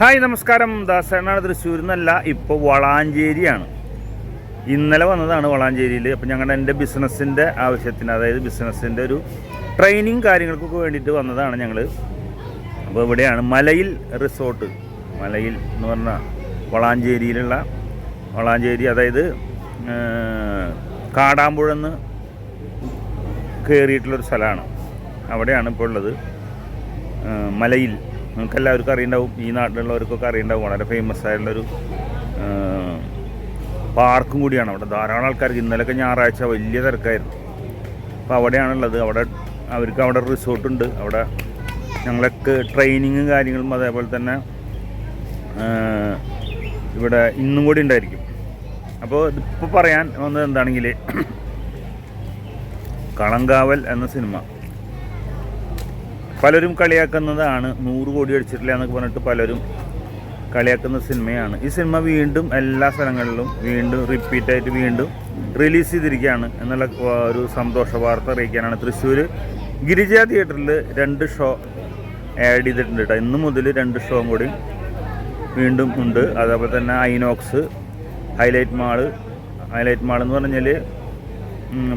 Hi നമസ്കാരം. ദാസനാണ് തൃശ്ശൂരിൽ നിന്നല്ല ഇപ്പോൾ വളാഞ്ചേരിയാണ്. ഇന്നലെ വന്നതാണ് വളാഞ്ചേരിയിൽ അപ്പോൾ ഞങ്ങളുടെ എന്റെ ബിസിനസ്സിന്റെ ആവശ്യത്തിന് അതായത് ബിസിനസ്സിന്റെ ഒരു ട്രെയിനിങ് കാര്യങ്ങൾക്കൊക്കെ വേണ്ടിയിട്ട് വന്നതാണ് ഞങ്ങൾ അപ്പോൾ ഇവിടെയാണ് മലയിൽ റിസോർട്ട്. മലയിൽ എന്ന് പറഞ്ഞാൽ വളാഞ്ചേരിയിലുള്ള വളാഞ്ചേരി അതായത് കാടാമ്പുഴന്ന് കയറിയിട്ടുള്ളൊരു സ്ഥലമാണ്. അവിടെയാണ് ഇപ്പോൾ ഉള്ളത്. മലയിൽ. നിങ്ങൾക്ക് എല്ലാവർക്കും അറിയുണ്ടാവും. ഈ നാട്ടിലുള്ളവർക്കൊക്കെ അറിയുണ്ടാവും. വളരെ ഫേമസ് ആയിട്ടുള്ളൊരു പാർക്കും കൂടിയാണ്. അവിടെ ധാരാളം ആൾക്കാർക്ക് ഇന്നലെയൊക്കെ ഞായറാഴ്ച വലിയ തിരക്കായിരുന്നു. അപ്പോൾ അവിടെയാണുള്ളത്. അവിടെ അവർക്ക് അവിടെ റിസോർട്ടുണ്ട് അവിടെ ഞങ്ങളൊക്കെ ട്രെയിനിങ്ങും കാര്യങ്ങളും അതേപോലെ തന്നെ ഇവിടെ ഇന്നും കൂടി ഉണ്ടായിരിക്കും. അപ്പോൾ ഇപ്പോൾ പറയാൻ വന്നത് എന്താണെങ്കിൽ കളങ്കാവൽ എന്ന സിനിമ. പലരും കളിയാക്കുന്നതാണ് നൂറ് കോടി അടിച്ചിട്ടില്ല എന്നൊക്കെ പറഞ്ഞിട്ട് പലരും കളിയാക്കുന്ന സിനിമയാണ്. ഈ സിനിമ വീണ്ടും എല്ലാ സ്ഥലങ്ങളിലും വീണ്ടും റിപ്പീറ്റായിട്ട് വീണ്ടും റിലീസ് ചെയ്തിരിക്കുകയാണ് എന്നുള്ള ഒരു സന്തോഷ വാർത്ത അറിയിക്കാനാണ്. തൃശ്ശൂർ ഗിരിജ തിയേറ്ററിൽ രണ്ട് ഷോ ആഡ് ചെയ്തിട്ടുണ്ട് കേട്ടോ ഇന്ന് മുതൽ രണ്ട് ഷോ കൂടി വീണ്ടും ഉണ്ട്. അതേപോലെ തന്നെ INOX highlight mall. Highlight mall എന്ന് പറഞ്ഞാൽ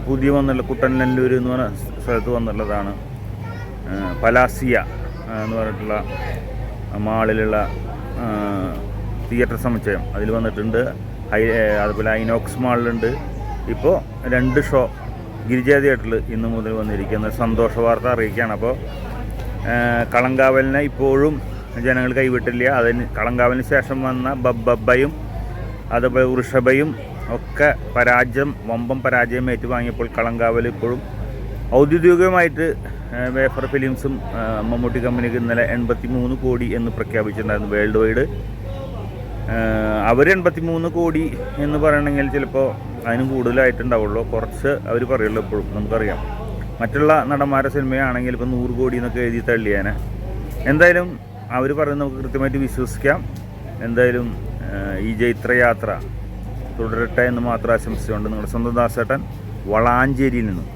പുതിയ വന്നുള്ള കുട്ടനല്ലൂർ എന്ന് പറഞ്ഞ സ്ഥലത്ത് വന്നുള്ളതാണ് പലാസിയ എന്ന് പറഞ്ഞിട്ടുള്ള മാളിലുള്ള തിയേറ്റർ സമുച്ചയം. അതിൽ വന്നിട്ടുണ്ട്. ഹൈ അതുപോലെ ഐനോക്സ് മാളിലുണ്ട്. ഇപ്പോൾ രണ്ട് ഷോ ഗിരിജ തിയേറ്ററിൽ ഇന്ന് മുതൽ വന്നിരിക്കുന്ന സന്തോഷ വാർത്ത അറിയിക്കുകയാണ്. അപ്പോൾ കളങ്കാവലിനെ ഇപ്പോഴും ജനങ്ങൾ കൈവിട്ടില്ല. അതിന് കളങ്കാവലിന് ശേഷം വന്ന ബബ്ബയും അതുപോലെ വൃഷഭയും ഒക്കെ പരാജയം വമ്പം പരാജയം ഏറ്റുവാങ്ങിയപ്പോൾ കളങ്കാവൽ ഇപ്പോഴും ഔദ്യോഗികമായിട്ട് വേഫർ ഫിലിംസും മമ്മൂട്ടി കമ്പനിക്ക് ഇന്നലെ എൺപത്തി മൂന്ന് കോടി എന്ന് പ്രഖ്യാപിച്ചിട്ടുണ്ടായിരുന്നു വേൾഡ് വൈഡ്. അവർ എൺപത്തി മൂന്ന് കോടി എന്ന് പറയണമെങ്കിൽ ചിലപ്പോൾ അതിന് കൂടുതലായിട്ടുണ്ടാവുള്ളൂ. കുറച്ച് അവർ പറയുള്ളൂ എപ്പോഴും നമുക്കറിയാം. മറ്റുള്ള നടന്മാരുടെ സിനിമയാണെങ്കിൽ ഇപ്പോൾ നൂറ് കോടി എന്നൊക്കെ എഴുതി തള്ളിയാനെ. എന്തായാലും അവർ പറയുന്നത് നമുക്ക് കൃത്യമായിട്ട് വിശ്വസിക്കാം. എന്തായാലും ഈ ജൈത്രയാത്ര തുടരട്ടെ എന്ന് മാത്രം ആശംസിച്ചുകൊണ്ട് നിങ്ങളുടെ സ്വന്തം ദാസേട്ടൻ വളാഞ്ചേരിയിൽ നിന്നും